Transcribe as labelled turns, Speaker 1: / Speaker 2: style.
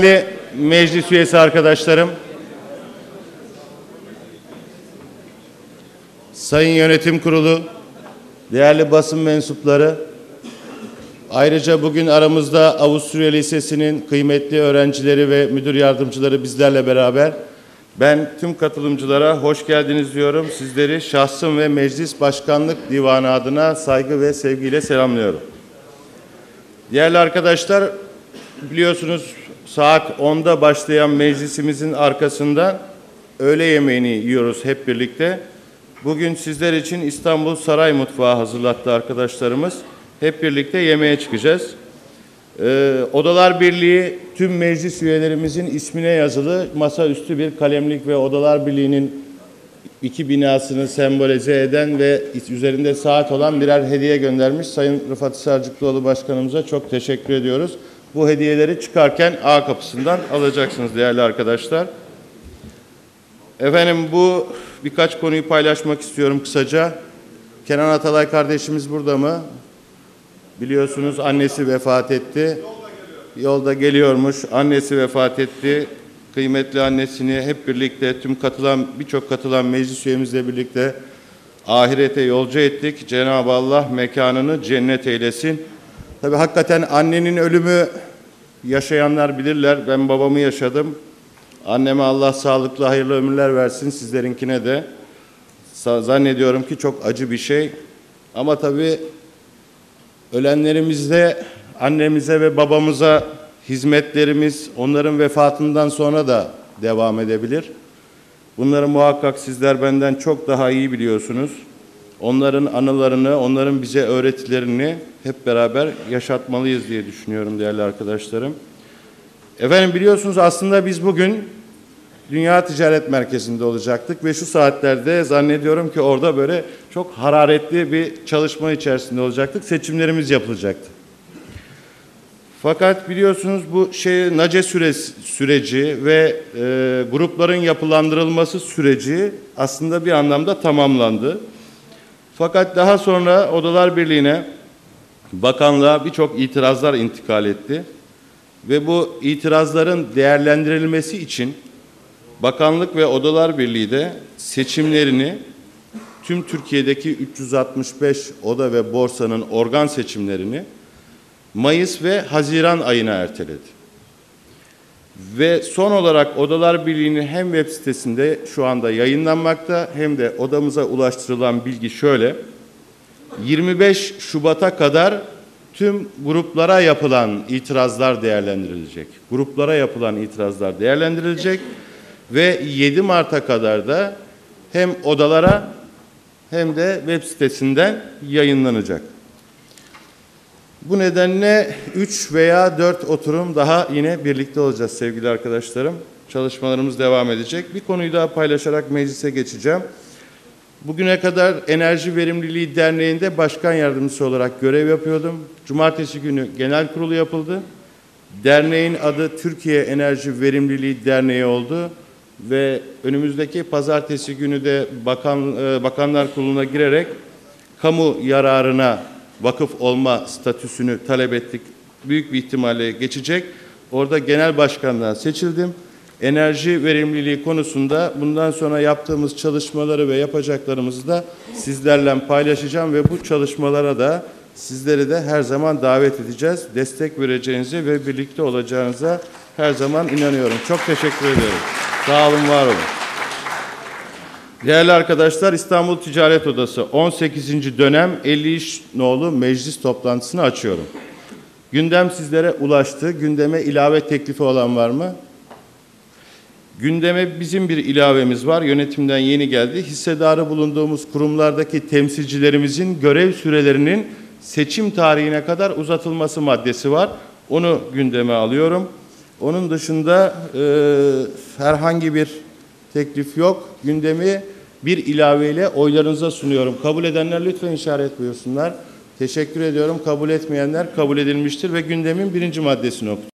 Speaker 1: Değerli meclis üyesi arkadaşlarım, Sayın Yönetim Kurulu, değerli basın mensupları, ayrıca bugün aramızda Avusturya Lisesi'nin kıymetli öğrencileri ve müdür yardımcıları bizlerle beraber ben tüm katılımcılara hoş geldiniz diyorum. Sizleri şahsım ve Meclis Başkanlık Divanı adına saygı ve sevgiyle selamlıyorum. Değerli arkadaşlar, biliyorsunuz saat 10'da başlayan meclisimizin arkasından öğle yemeğini yiyoruz hep birlikte. Bugün sizler için İstanbul Saray Mutfağı hazırlattı arkadaşlarımız. Hep birlikte yemeğe çıkacağız. Ee, Odalar Birliği tüm meclis üyelerimizin ismine yazılı masaüstü bir kalemlik ve Odalar Birliği'nin iki binasını sembolize eden ve üzerinde saat olan birer hediye göndermiş. Sayın Rıfat Sarcıklıoğlu Başkanımıza çok teşekkür ediyoruz. Bu hediyeleri çıkarken A kapısından alacaksınız değerli arkadaşlar. Efendim bu birkaç konuyu paylaşmak istiyorum kısaca. Kenan Atalay kardeşimiz burada mı? Biliyorsunuz annesi vefat etti. Yolda geliyormuş. Annesi vefat etti. Kıymetli annesini hep birlikte tüm katılan birçok katılan meclis üyemizle birlikte ahirete yolcu ettik. Cenab-ı Allah mekanını cennet eylesin. Tabii hakikaten annenin ölümü yaşayanlar bilirler. Ben babamı yaşadım. Anneme Allah sağlıklı hayırlı ömürler versin sizlerinkine de. Zannediyorum ki çok acı bir şey. Ama tabii ölenlerimizde annemize ve babamıza hizmetlerimiz onların vefatından sonra da devam edebilir. Bunları muhakkak sizler benden çok daha iyi biliyorsunuz. Onların anılarını, onların bize öğretilerini hep beraber yaşatmalıyız diye düşünüyorum değerli arkadaşlarım. Efendim biliyorsunuz aslında biz bugün Dünya Ticaret Merkezi'nde olacaktık ve şu saatlerde zannediyorum ki orada böyle çok hararetli bir çalışma içerisinde olacaktık. Seçimlerimiz yapılacaktı. Fakat biliyorsunuz bu şey NACE süresi, süreci ve e, grupların yapılandırılması süreci aslında bir anlamda tamamlandı. Fakat daha sonra Odalar Birliği'ne bakanlığa birçok itirazlar intikal etti. Ve bu itirazların değerlendirilmesi için Bakanlık ve Odalar Birliği de seçimlerini tüm Türkiye'deki 365 oda ve borsanın organ seçimlerini Mayıs ve Haziran ayına erteledi. Ve son olarak Odalar Birliği'nin hem web sitesinde şu anda yayınlanmakta hem de odamıza ulaştırılan bilgi şöyle. 25 Şubat'a kadar tüm gruplara yapılan itirazlar değerlendirilecek. Gruplara yapılan itirazlar değerlendirilecek ve 7 Mart'a kadar da hem odalara hem de web sitesinden yayınlanacak. Bu nedenle 3 veya 4 oturum daha yine birlikte olacağız sevgili arkadaşlarım. Çalışmalarımız devam edecek. Bir konuyu daha paylaşarak meclise geçeceğim. Bugüne kadar Enerji Verimliliği Derneği'nde başkan yardımcısı olarak görev yapıyordum. Cumartesi günü genel kurulu yapıldı. Derneğin adı Türkiye Enerji Verimliliği Derneği oldu ve önümüzdeki pazartesi günü de bakan, e, Bakanlar Kurulu'na girerek kamu yararına vakıf olma statüsünü talep ettik. Büyük bir ihtimalle geçecek. Orada genel başkanlığa seçildim. Enerji verimliliği konusunda bundan sonra yaptığımız çalışmaları ve yapacaklarımızı da sizlerle paylaşacağım ve bu çalışmalara da sizleri de her zaman davet edeceğiz. Destek vereceğinize ve birlikte olacağınıza her zaman inanıyorum. Çok teşekkür ediyorum. Sağ olun, var olun. Değerli arkadaşlar İstanbul Ticaret Odası 18. dönem 50 iş nolu meclis toplantısını açıyorum. Gündem sizlere ulaştı. Gündeme ilave teklifi olan var mı? Gündeme bizim bir ilavemiz var. Yönetimden yeni geldi. Hissedarı bulunduğumuz kurumlardaki temsilcilerimizin görev sürelerinin seçim tarihine kadar uzatılması maddesi var. Onu gündeme alıyorum. Onun dışında e, herhangi bir teklif yok. Gündemi bir ilaveyle oylarınıza sunuyorum. Kabul edenler lütfen işaret buyursunlar. Teşekkür ediyorum. Kabul etmeyenler kabul edilmiştir ve gündemin birinci maddesini okutuyorum.